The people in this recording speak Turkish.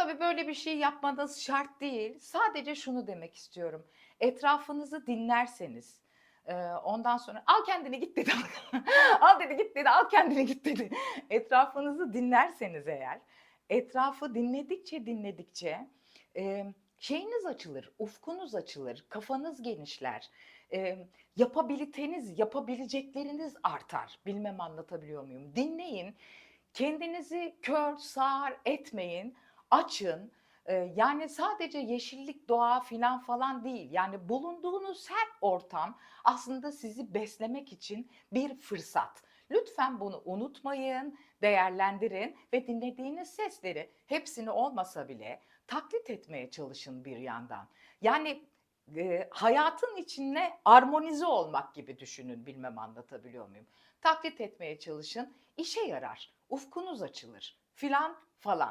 Tabii böyle bir şey yapmanız şart değil. Sadece şunu demek istiyorum. Etrafınızı dinlerseniz, e, ondan sonra al kendini git dedi. al dedi git dedi, al kendini git dedi. Etrafınızı dinlerseniz eğer, etrafı dinledikçe dinledikçe e, şeyiniz açılır, ufkunuz açılır, kafanız genişler. E, yapabiliteniz, yapabilecekleriniz artar. Bilmem anlatabiliyor muyum? Dinleyin, kendinizi kör, sağır etmeyin, açın. Ee, Yani sadece yeşillik, doğa filan falan değil. Yani bulunduğunuz her ortam aslında sizi beslemek için bir fırsat. Lütfen bunu unutmayın, değerlendirin ve dinlediğiniz sesleri hepsini olmasa bile taklit etmeye çalışın bir yandan. Yani e, hayatın içine armonize olmak gibi düşünün bilmem anlatabiliyor muyum? Taklit etmeye çalışın, işe yarar, ufkunuz açılır filan falan.